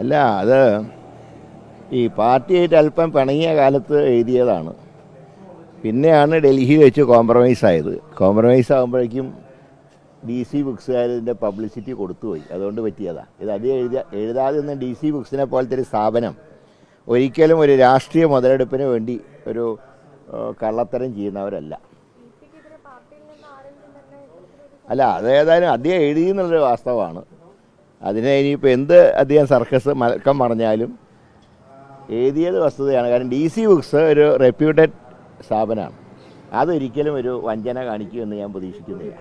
അല്ല അത് ഈ പാർട്ടിയായിട്ട് അല്പം പിണങ്ങിയ കാലത്ത് എഴുതിയതാണ്. പിന്നെയാണ് ഡൽഹിയിൽ വെച്ച് കോംപ്രമൈസ് ആയത്. കോംപ്രമൈസ് ആകുമ്പോഴേക്കും ഡി സി ബുക്സുകാരതിന്റെ പബ്ലിസിറ്റി കൊടുത്തുപോയി. അതുകൊണ്ട് പറ്റിയതാണ് ഇത് അത് എഴുതിയ എഴുതാതെ നിന്ന് ഡി സി ബുക്സിനെ പോലത്തെ ഒരു സ്ഥാപനം ഒരിക്കലും ഒരു രാഷ്ട്രീയ മുതലെടുപ്പിന് വേണ്ടി ഒരു കള്ളത്തരം ചെയ്യുന്നവരല്ല. അല്ല അതേതായാലും അധികം എഴുതി എന്നുള്ളൊരു വാസ്തവമാണ്. അതിനെ ഇനിയിപ്പോൾ എന്ത് അധികം സർക്കസ് മലക്കം പറഞ്ഞാലും എഴുതിയത് വസ്തുതയാണ്. കാരണം ഡി സി ബുക്സ് ഒരു റെപ്യൂട്ടഡ് സ്ഥാപനമാണ്. അതൊരിക്കലും ഒരു വഞ്ചന കാണിക്കുമെന്ന് ഞാൻ പ്രതീക്ഷിക്കുന്നില്ല.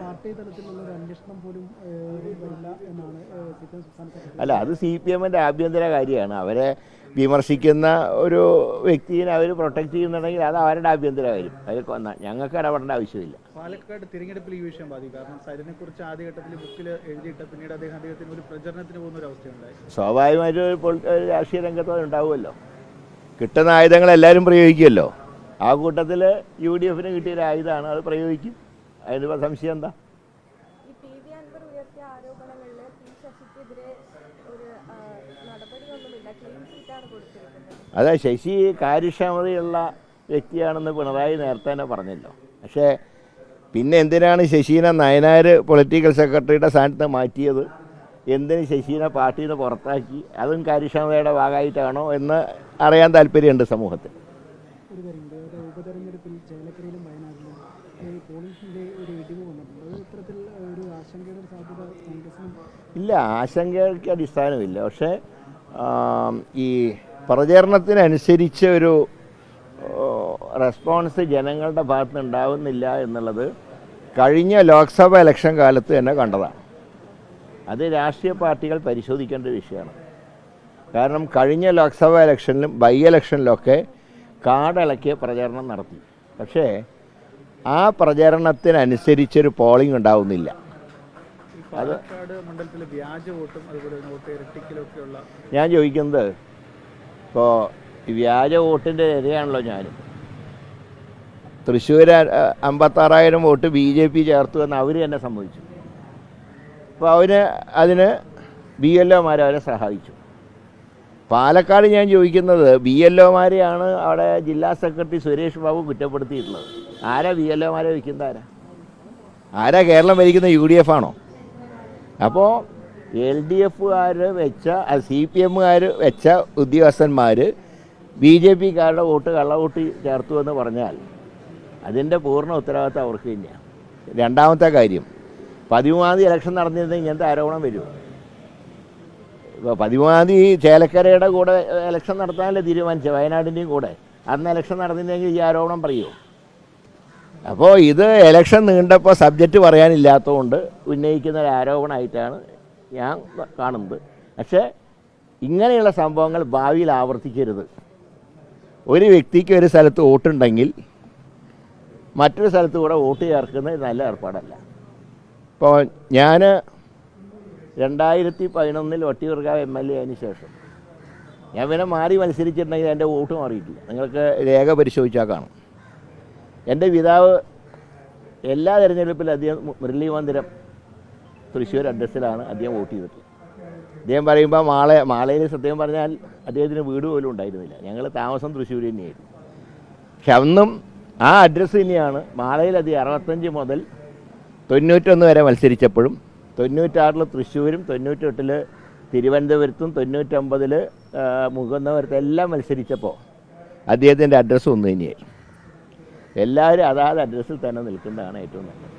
അല്ല അത് സി പി എമ്മിന്റെ ആഭ്യന്തര കാര്യമാണ്. അവരെ വിമർശിക്കുന്ന ഒരു വ്യക്തിയെ അവർ പ്രൊട്ടക്ട് ചെയ്യുന്നുണ്ടെങ്കിൽ അത് അവരുടെ ആഭ്യന്തര കാര്യം അതിൽ ഞങ്ങൾക്ക് ഇടപെടേണ്ട ആവശ്യമില്ല. പാലക്കാട് തിരഞ്ഞെടുപ്പിൽ ഈ വിഷയം ബാധിക്കും. കാരണം സരിനെ കുറിച്ച് ആദ്യഘട്ടത്തിൽ ബുക്കിൽ എഴുതിയിട്ട് പിന്നീട് അദ്ദേഹം അദ്ദേഹത്തിന് ഒരു പ്രചരണത്തിന് പോകുന്ന ഒരു അവസ്ഥയുണ്ടായി. സ്വാഭാവികമായിട്ടും ഒരു രാഷ്ട്രീയ രംഗത്ത് ഉണ്ടാവുമല്ലോ. കിട്ടുന്ന ആയുധങ്ങൾ എല്ലാവരും പ്രയോഗിക്കുമല്ലോ. ആ കൂട്ടത്തിൽ യു ഡി എഫിന് കിട്ടിയ ഒരു ആയുധമാണ് അത് പ്രയോഗിക്കും. അതിന് സംശയം എന്താ? അതെ ശശി കാര്യക്ഷമതയുള്ള വ്യക്തിയാണെന്ന് പിണറായി നേരത്തെ തന്നെ പറഞ്ഞല്ലോ. പക്ഷേ പിന്നെ എന്തിനാണ് ശശീനെ നയനാർ പൊളിറ്റിക്കൽ സെക്രട്ടറിയുടെ സ്ഥാനത്ത് മാറ്റിയത്? എന്തിന് ശശീനെ പാർട്ടിയിൽ നിന്ന് പുറത്താക്കി? അതും കാര്യക്ഷമതയുടെ ഭാഗമായിട്ടാണോ എന്ന് അറിയാൻ താല്പര്യമുണ്ട് സമൂഹത്തിൽ. ഇല്ല ആശങ്കയ്ക്ക് അടിസ്ഥാനമില്ല. പക്ഷേ ഈ പ്രചരണത്തിനനുസരിച്ച് ഒരു റെസ്പോൺസ് ജനങ്ങളുടെ ഭാഗത്ത് ഉണ്ടാവുന്നില്ല എന്നുള്ളത് കഴിഞ്ഞ ലോക്സഭ ഇലക്ഷൻ കാലത്ത് തന്നെ കണ്ടതാണ്. അത് രാഷ്ട്രീയ പാർട്ടികൾ പരിശോധിക്കേണ്ട വിഷയമാണ്. കാരണം കഴിഞ്ഞ ലോക്സഭ ഇലക്ഷനിലും ബൈ ഇലക്ഷനിലൊക്കെ കാടിളക്കിയ പ്രചരണം നടത്തി. പക്ഷേ ആ പ്രചരണത്തിനനുസരിച്ചൊരു പോളിംഗ് ഉണ്ടാവുന്നില്ല. പാലക്കാട് മണ്ഡലത്തിലെ വ്യാജ വോട്ടും അതുപോലെ വോട്ട് ഞാൻ ചോദിക്കുന്നത് ഇപ്പോൾ വ്യാജ വോട്ടിന്റെ ഇരയാണല്ലോ ഞാൻ. തൃശ്ശൂർ അമ്പത്താറായിരം വോട്ട് ബി ജെ പി ചേർത്തു എന്ന് അവർ തന്നെ സംഭവിച്ചു അപ്പോൾ അവന് അതിന് ബി എൽ ഒമാർ അവരെ സഹായിച്ചു. പാലക്കാട് ഞാൻ ചോദിക്കുന്നത് ബി എൽ ഒമാരെയാണ് അവിടെ ജില്ലാ സെക്രട്ടറി സുരേഷ് ബാബു കുറ്റപ്പെടുത്തിയിട്ടുള്ളത്. ആരാ ബി എൽ ഒമാരെ വയ്ക്കുന്നത് ആരാ? ആരാ കേരളം ഭരിക്കുന്ന യു ഡി എഫ് ആണോ? അപ്പോൾ എൽ ഡി എഫുകാർ വെച്ച സി പി എമ്മുകാർ വെച്ച ഉദ്യോഗസ്ഥന്മാർ ബി ജെ പിക്കാരുടെ വോട്ട് കള്ളവോട്ട് ചേർത്തു എന്ന് പറഞ്ഞാൽ അതിന്റെ പൂർണ ഉത്തരവാദിത്തം അവർക്ക് തന്നെയാണ് രണ്ടാമത്തെ കാര്യം പതിമൂന്നാം തീയതി ഇലക്ഷൻ നടന്നിരുന്നെങ്കിൽ ഇങ്ങനത്തെ ആരോപണം വരും. ഇപ്പോൾ പതിമൂന്നാം തീയതി ചേലക്കരയുടെ കൂടെ ഇലക്ഷൻ നടത്താനല്ലേ തീരുമാനിച്ചത്? വയനാടിന്റെയും കൂടെ. അന്ന് ഇലക്ഷൻ നടന്നിരുന്നെങ്കിൽ ഈ ആരോപണം പറയുമോ അപ്പോൾ ഇത് എലക്ഷൻ നീണ്ടപ്പോൾ സബ്ജക്റ്റ് പറയാനില്ലാത്തതുകൊണ്ട് ഉന്നയിക്കുന്ന ഒരു ആരോപണമായിട്ടാണ് ഞാൻ കാണുന്നത്. പക്ഷേ ഇങ്ങനെയുള്ള സംഭവങ്ങൾ ഭാവിയിൽ ആവർത്തിക്കരുത്. ഒരു വ്യക്തിക്ക് ഒരു സ്ഥലത്ത് വോട്ടുണ്ടെങ്കിൽ മറ്റൊരു സ്ഥലത്ത് കൂടെ വോട്ട് ചേർക്കുന്നത് നല്ല ഏർപ്പാടല്ല. ഇപ്പോൾ ഞാൻ രണ്ടായിരത്തി പതിനൊന്നിൽ വട്ടിയൂർക്കാവ് എം എൽ എ ആയതിനു ശേഷം ഞാൻ പിന്നെ മാറി മത്സരിച്ചിട്ടുണ്ടെങ്കിൽ എന്റെ വോട്ട് മാറിയിട്ടില്ല. നിങ്ങൾക്ക് രേഖ പരിശോധിച്ചാൽ കാണും. എന്റെ പിതാവ് എല്ലാ തിരഞ്ഞെടുപ്പിലും അദ്ദേഹം മുരളി മന്ദിരം തൃശ്ശൂർ അഡ്രസ്സിലാണ് അദ്ദേഹം വോട്ട് ചെയ്തത് അദ്ദേഹം പറയുമ്പോൾ മാളെ മാളയിൽ സത്യം പറഞ്ഞാൽ അദ്ദേഹത്തിന് വീട് പോലും ഉണ്ടായിരുന്നില്ല. ഞങ്ങൾ താമസം തൃശ്ശൂർ തന്നെയായിരുന്നു. പക്ഷെ അന്നും ആ അഡ്രസ്സ് തന്നെയാണ് മാളയിൽ അദ്ദേഹം അറുപത്തഞ്ച് മുതൽ തൊണ്ണൂറ്റൊന്ന് വരെ മത്സരിച്ചപ്പോഴും തൊണ്ണൂറ്റാറിൽ തൃശ്ശൂരും തൊണ്ണൂറ്റെട്ടിൽ തിരുവനന്തപുരത്തും തൊണ്ണൂറ്റൊമ്പതിൽ മുകുന്നപുരത്തും എല്ലാം മത്സരിച്ചപ്പോൾ അദ്ദേഹത്തിന്റെ അഡ്രസ്സ് ഒന്ന് തന്നെയായി എല്ലാവരും അതാത് അഡ്രസ്സിൽ തന്നെ നിൽക്കുന്നതാണ് ഏറ്റവും നല്ലത്.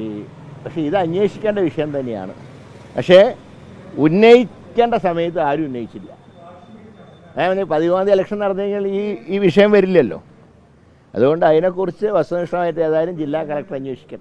ഈ പക്ഷേ ഇത് അന്വേഷിക്കേണ്ട വിഷയം തന്നെയാണ്. പക്ഷേ ഉന്നയിക്കേണ്ട സമയത്ത് ആരും ഉന്നയിച്ചില്ല. അതായത് പതിമൂന്നാം തീയതി ഇലക്ഷൻ നടന്നു കഴിഞ്ഞാൽ ഈ ഈ വിഷയം വരില്ലല്ലോ. അതുകൊണ്ട് അതിനെക്കുറിച്ച് വസ്തുനിഷ്ഠമായിട്ട് ഏതായാലും ജില്ലാ കളക്ടർ അന്വേഷിക്കട്ടെ.